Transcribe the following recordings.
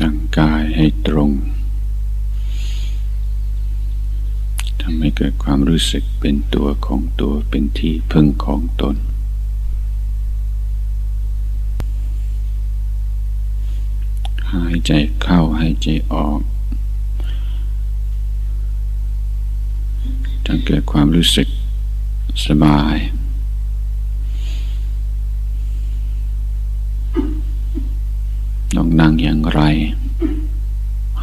ตั้งกายให้ตรงทำให้เกิดความรู้สึกเป็นตัวของตัวเป็นที่พึ่งของตน หายใจเข้าหายใจออกจนเกิดความรู้สึกสบาย นั่งอย่างไร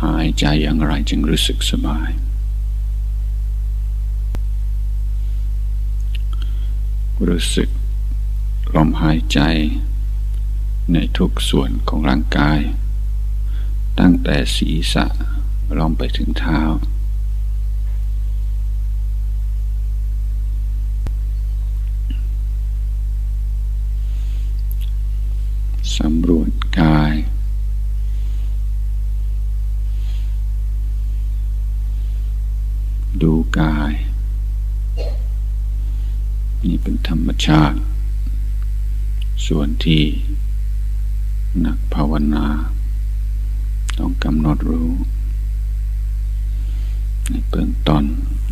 หายใจอย่างไรจึงรู้สึกสบาย รู้สึกลมหายใจในทุกส่วนของร่างกาย ตั้งแต่ศีรษะลงไปถึงเท้า ที่นักภาวนา ต้องกำหนดรู้ ในเบื้องต้น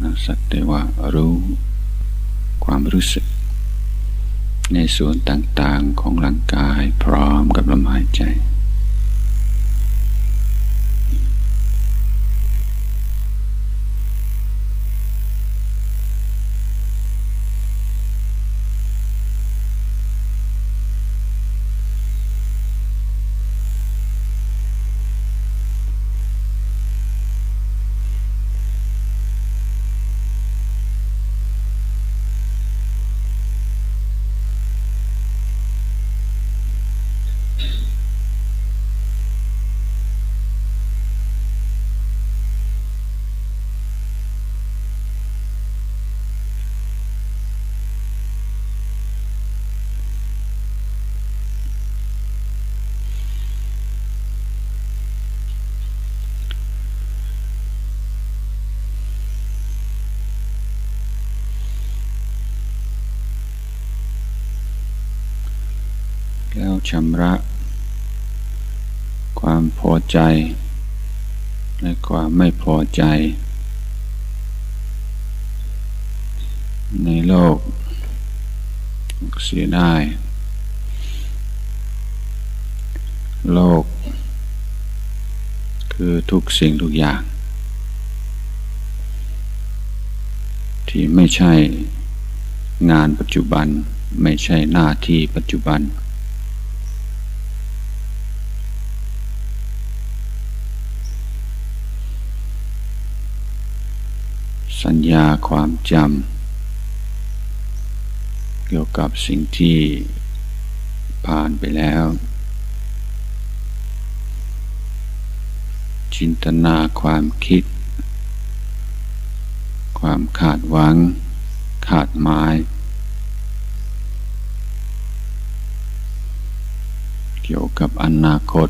นะสักแต่ว่ารู้ความรู้สึก ในส่วนต่างๆของร่างกายพร้อมกับ ชำระ ความพอใจ และความไม่พอใจ ในโลก เสียได้ โลก คือทุกสิ่งทุกอย่าง ที่ไม่ใช่งานปัจจุบันไม่ใช่หน้าที่ปัจจุบัน ญาความจำเกี่ยวกับสิ่งที่ผ่านไปแล้ว จินตนาความคิด ความคาดหวัง คาดหมาย เกี่ยวกับอนาคต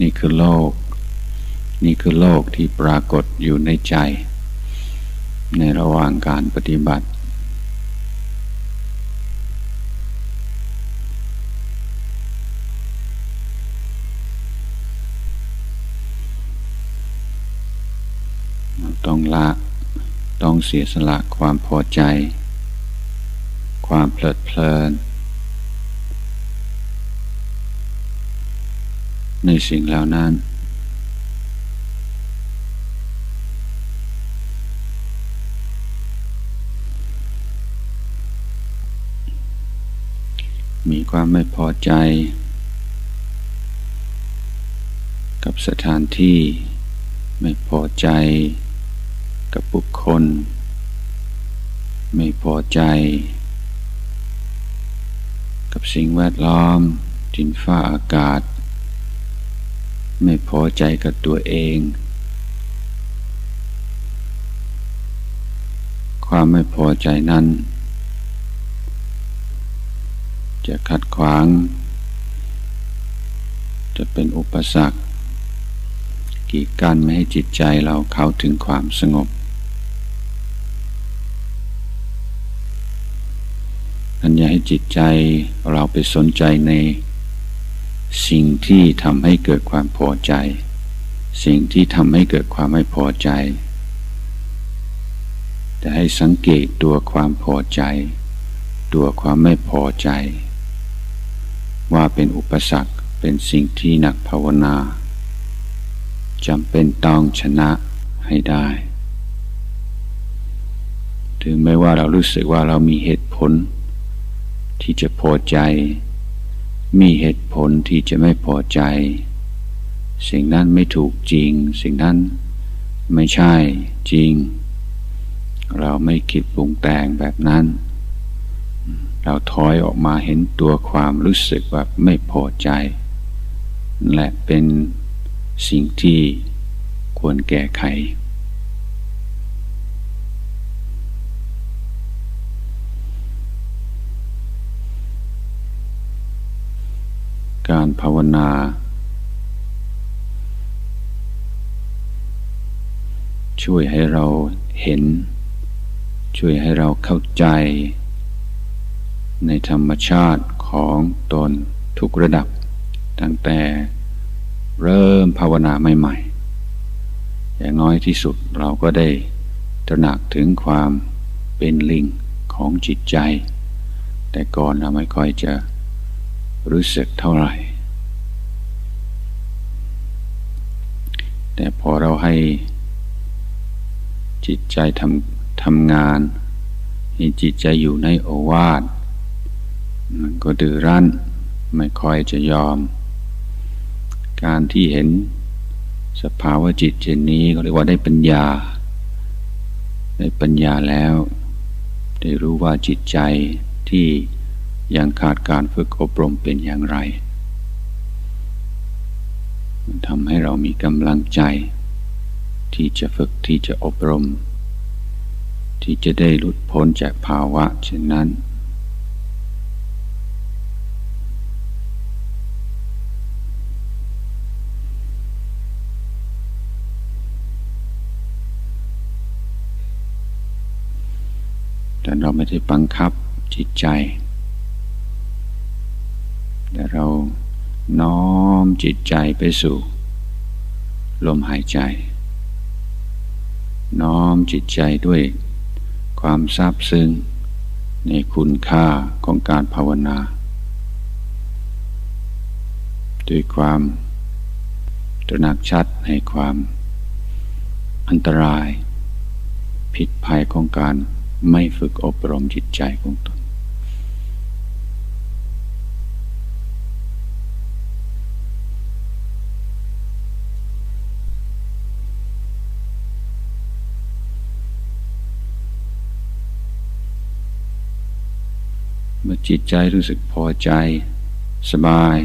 นี่คือโลก นี่คือโลกที่ปรากฏอยู่ในใจ ในระหว่างการปฏิบัติ ต้องละต้องเสียสละความพอใจ ความเพลิดเพลิน ในสิ่งเหล่านั้น ความไม่พอใจ กับสถานที่ ไม่พอใจ กับบุคคล ไม่พอใจ กับสิ่งแวดล้อมดินฟ้าอากาศ ไม่พอใจกับตัวเอง ความไม่พอใจนั้น จะขัดขวาง จะเป็นอุปสรรค กีดกันไม่ให้จิตใจเราเข้าถึงความสงบนั้นอย่าให้จิตใจเราไปสนใจในสิ่งที่ทำให้เกิดความพอใจ สิ่งที่ทำให้เกิดความไม่พอใจ แต่ให้สังเกตตัวความพอใจ ตัวความไม่พอใจ ว่าเป็นอุปสรรคเป็นสิ่งที่นักภาวนาจำเป็นต้องชนะให้ได้ ถึงแม้ว่าเรารู้สึกว่าเรามีเหตุผล ที่จะพอใจ มีเหตุผลที่จะไม่พอใจ สิ่งนั้นไม่ถูกจริง สิ่งนั้นไม่ใช่จริง เราไม่คิดปรุงแต่งแบบนั้น เราถอยออกมาเห็นตัวความรู้สึกแบบไม่พอใจ และเป็นสิ่งที่ควรแก้ไข การภาวนา ช่วยให้เราเห็น ช่วยให้เราเข้าใจ ในธรรมชาติของตนทุกระดับ ตั้งแต่เริ่มภาวนาใหม่ๆ อย่างน้อยที่สุดเราก็ได้ตระหนักถึงความเป็นลิงของจิตใจ แต่ก่อนเราไม่ค่อยจะรู้สึกเท่าไหร่ แต่พอเราให้จิตใจทำทำงาน ให้จิตใจอยู่ในโอวาท มันก็ดื้อรั้นไม่ค่อยจะยอม การที่เห็นสภาวะจิตเช่นนี้ก็เรียกว่าได้ปัญญา ได้ปัญญาแล้ว ได้รู้ว่าจิตใจที่ยังขาดการฝึกอบรมเป็นอย่างไร มันทำให้เรามีกำลังใจ ที่จะฝึกที่จะอบรม ที่จะได้หลุดพ้นจากภาวะเช่นนั้น แต่เราไม่ได้บังคับจิตใจ แต่เราน้อมจิตใจไปสู่ ลมหายใจ น้อมจิตใจด้วยความซาบซึ้งในคุณค่าของการภาวนา ด้วยความตระหนักชัดในความอันตรายผิดภัยของการ ไม่ฝึกอบรมจิตใจของตน เมื่อจิตใจรู้สึกพอใจ สบาย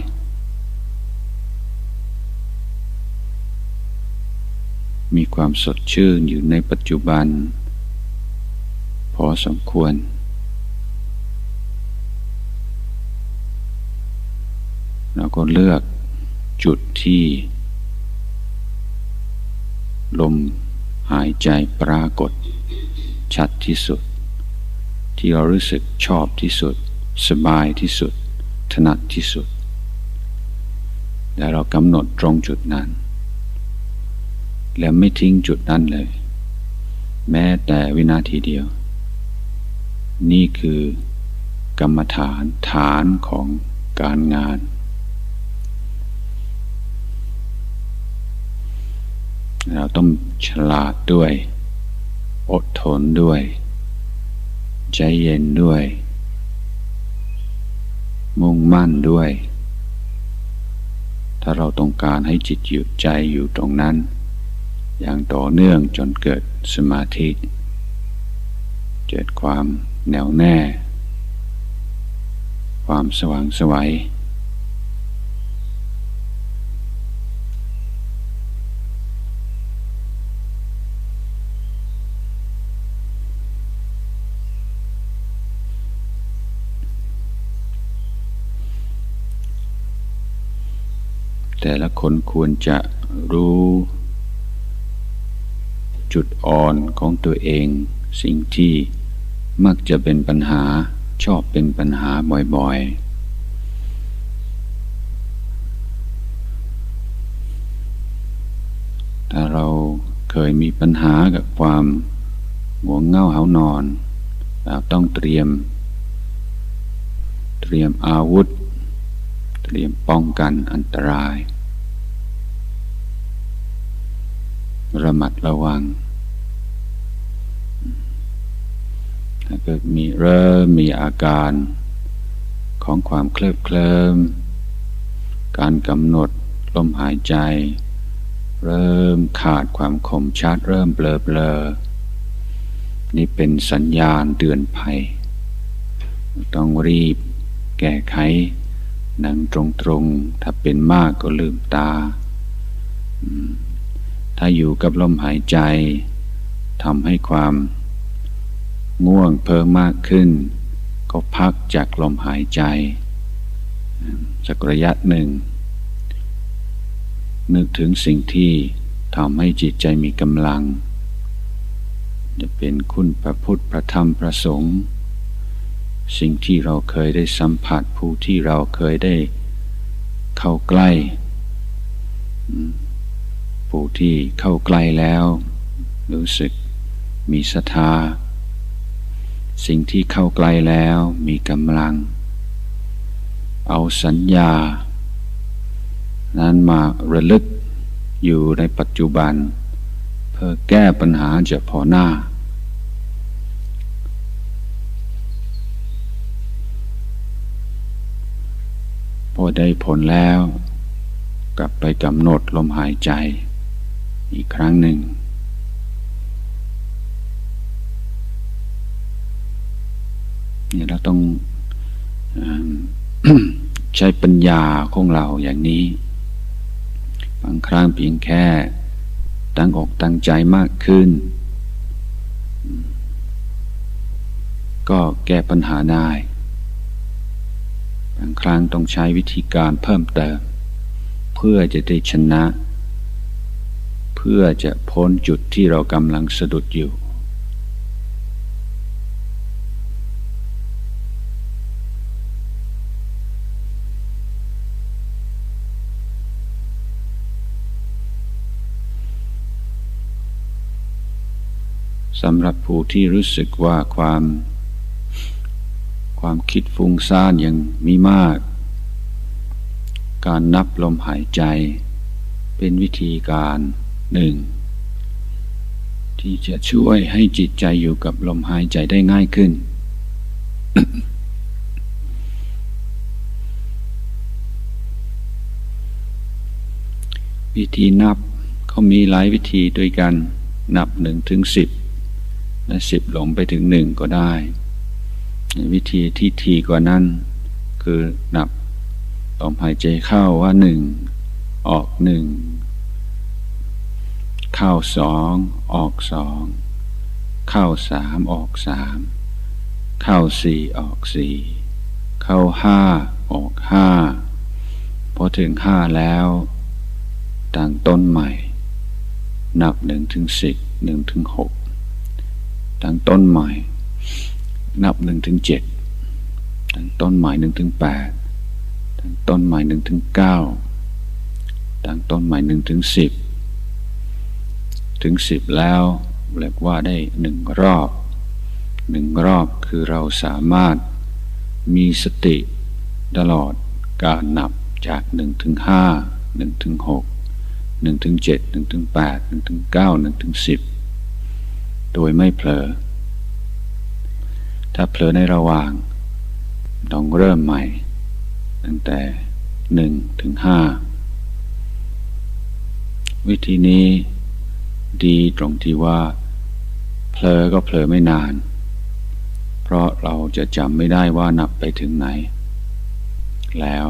มีความสดชื่นอยู่ในปัจจุบัน พอสมควร เราก็เลือกจุดที่ ลมหายใจปรากฏ ชัดที่สุด ที่เรารู้สึกชอบที่สุด สบายที่สุด ถนัดที่สุด และเรากำหนดตรงจุดนั้น และไม่ทิ้งจุดนั้นเลย แม้แต่วินาทีเดียว นี่คือกรรมฐานฐานของการงาน เราต้องฉลาดด้วย อดทนด้วย ใจเย็นด้วย มุ่งมั่นด้วย ถ้าเราต้องการให้จิตหยุดใจอยู่ตรงนั้น อย่างต่อเนื่องจนเกิดสมาธิ เกิดความ แน่วแน่ ความสว่างสวัยแต่ละคนควรจะรู้ จุดอ่อนของตัวเองสิ่งที่ มักจะเป็นปัญหาชอบเป็นปัญหาบ่อยๆ ถ้าเราเคยมีปัญหากับความหัวเง่าเหานอนเราต้องเตรียม เตรียมอาวุธ เตรียมป้องกันอันตราย ระมัดระวัง ถ้าเกิดมีเริ่มมีอาการของความเคลิบเคลิ้มการกำหนดลมหายใจ เริ่มขาดความคมชัด เริ่มเบลอเบลอนี่เป็นสัญญาณเตือนภัย ต้องรีบแก้ไข นั่งตรงๆ ถ้าเป็นมากก็ลืมตา ถ้าอยู่กับลมหายใจทำให้ความ ง่วงเพิ่มมากขึ้น ก็พักจากลมหายใจสักระยะหนึ่ง นึกถึงสิ่งที่ทำให้จิตใจมีกำลัง จะเป็นคุณพระพุทธพระธรรมพระสงฆ์สิ่งที่เราเคยได้สัมผัสผู้ที่เราเคยได้เข้าใกล้ ผู้ที่เข้าใกล้แล้ว รู้สึกมีศรัทธา สิ่งที่เข้าใกล้แล้วมีกำลัง เอาสัญญา นั้นมาระลึกอยู่ในปัจจุบัน เพื่อแก้ปัญหาจะพอหน้า พอได้ผลแล้ว กลับไปกำหนดลมหายใจอีกครั้งหนึ่ง นี่เราต้องใช้ปัญญาของเราอย่างนี้ บางครั้งเพียงแค่ตั้งอกตั้งใจมากขึ้น ก็แก้ปัญหาได้ บางครั้งต้องใช้วิธีการเพิ่มเติม เพื่อจะได้ชนะ เพื่อจะพ้นจุดที่เรากำลังสะดุดอยู่ สำหรับผู้ที่รู้สึกว่าความ ความคิดฟุ้งซ่านยังมีมาก การนับลมหายใจ เป็นวิธีการหนึ่ง ที่จะช่วยให้จิตใจอยู่กับลมหายใจได้ง่ายขึ้น วิธีนับเขามีหลายวิธีด้วยกันนับหนึ่งถึงสิบ และสิบหลงไปถึงหนึ่งก็ได้วิธีที่ทีกว่านั้น คือนับลมหายใจเข้าว่าหนึ่งออกหนึ่งเข้าสองออกสองเข้าสามออกสามเข้าสี่ออกสี่เข้าห้าออกห้าพอถึงห้าแล้วตั้งต้นใหม่ นับหนึ่งถึงสิบหนึ่งถึงหก ตั้งต้นใหม่ นับหนึ่งถึงเจ็ดตั้งต้นใหม่หนึ่งถึงแปดตั้งต้นใหม่หนึ่งถึงเก้าตั้งต้นใหม่หนึ่งถึงสิบถึงสิบแล้วเรียกว่าได้หนึ่งรอบหนึ่งรอบคือเราสามารถมีสติตลอดการนับจากหนึ่งถึงห้าหนึ่งถึงหกหนึ่งถึงเจ็ดหนึ่งถึงแปดหนึ่งถึงเก้าหนึ่งถึงสิบ โดยไม่เผลอ ถ้าเผลอในระหว่าง ต้องเริ่มใหม่ ตั้งแต่หนึ่งถึงห้าวิธีนี้ดีตรงที่ว่าเผลอก็เผลอไม่นาน เพราะเราจะจำไม่ได้ว่านับไปถึงไหน แล้ว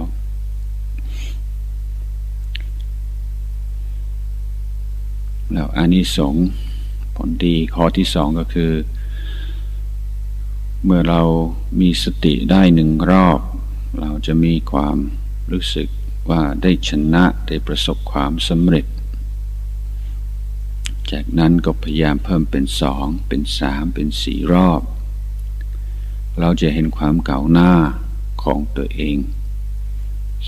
แล้วอานิสงส์ ผลดีข้อที่สองก็คือ เมื่อเรามีสติได้หนึ่งรอบ เราจะมีความรู้สึกว่าได้ชนะได้ประสบความสำเร็จ จากนั้นก็พยายามเพิ่มเป็นสองเป็นสามเป็นสี่รอบ เราจะเห็นความเก่าหน้าของตัวเอง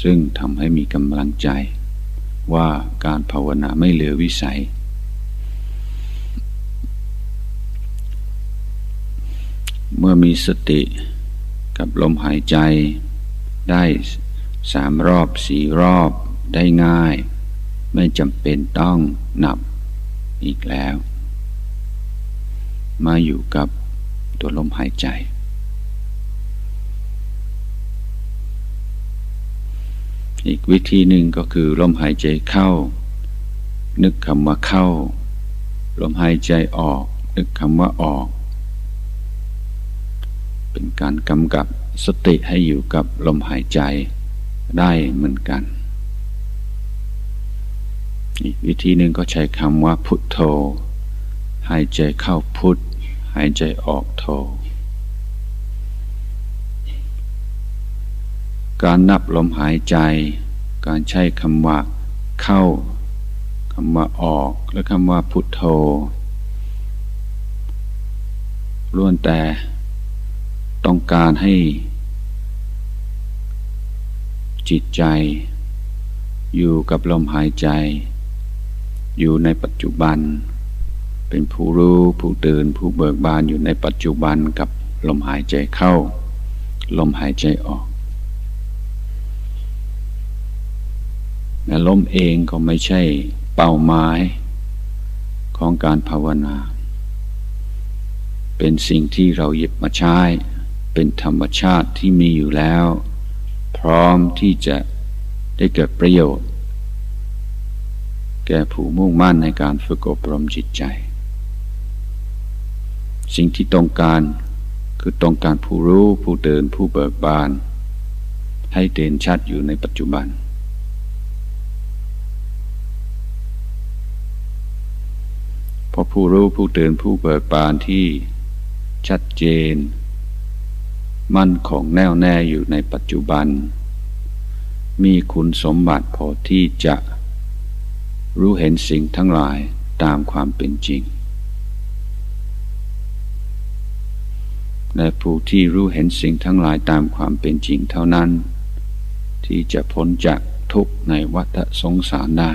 ซึ่งทำให้มีกำลังใจว่าการภาวนาไม่เหลือวิสัย เมื่อมีสติกับลมหายใจ ได้สามรอบสี่รอบได้ง่าย ไม่จำเป็นต้องนับอีกแล้ว มาอยู่กับตัวลมหายใจ อีกวิธีหนึ่งก็คือลมหายใจเข้า นึกคำว่าเข้า ลมหายใจออก นึกคำว่าออก เป็นการกำกับสติให้อยู่กับลมหายใจได้เหมือนกัน อีกวิธีหนึ่งก็ใช้คำว่าพุทโธ หายใจเข้าพุทหายใจออกโธ การนับลมหายใจ การใช้คำว่าเข้าคำว่าออก และคำว่าพุทโธล้วนแต่ ต้องการให้ จิตใจ อยู่กับลมหายใจ อยู่ในปัจจุบัน เป็นผู้รู้ผู้ตื่นผู้เบิกบานอยู่ในปัจจุบันกับลมหายใจเข้า ลมหายใจออกและลมเองก็ไม่ใช่เป้าหมายของการภาวนา เป็นสิ่งที่เราหยิบมาใช้ เป็นธรรมชาติที่มีอยู่แล้ว พร้อมที่จะได้เกิดประโยชน์ แก่ผู้มุ่งมั่นในการฝึกอบรมจิตใจ สิ่งที่ต้องการคือต้องการผู้รู้ผู้เดินผู้เบิกบาน ให้เด่นชัดอยู่ในปัจจุบัน พอผู้รู้ผู้เดินผู้เบิกบานที่ชัดเจน มั่นของแน่วแน่อยู่ในปัจจุบัน มีคุณสมบัติพอที่จะรู้เห็นสิ่งทั้งหลายตามความเป็นจริง และผู้ที่รู้เห็นสิ่งทั้งหลายตามความเป็นจริงเท่านั้น ที่จะพ้นจากทุกข์ในวัฏสงสารได้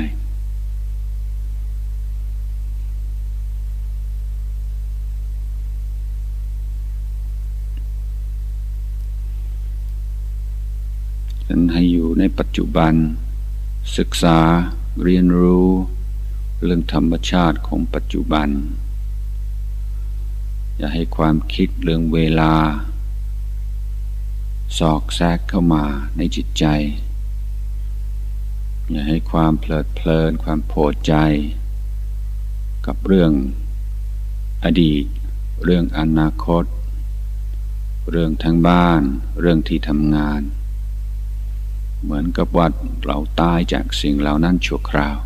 ฉันให้อยู่ในปัจจุบัน ศึกษาเรียนรู้ เรื่องธรรมชาติของปัจจุบัน อย่าให้ความคิดเรื่องเวลา สอกแทรกเข้ามาในจิตใจ อย่าให้ความเพลิดเพลินความโผดใจ กับเรื่องอดีต เรื่องอนาคต เรื่องทั้งบ้าน เรื่องที่ทำงาน เหมือนกับว่าเราตายจากสิ่งเหล่านั้นชั่วคราว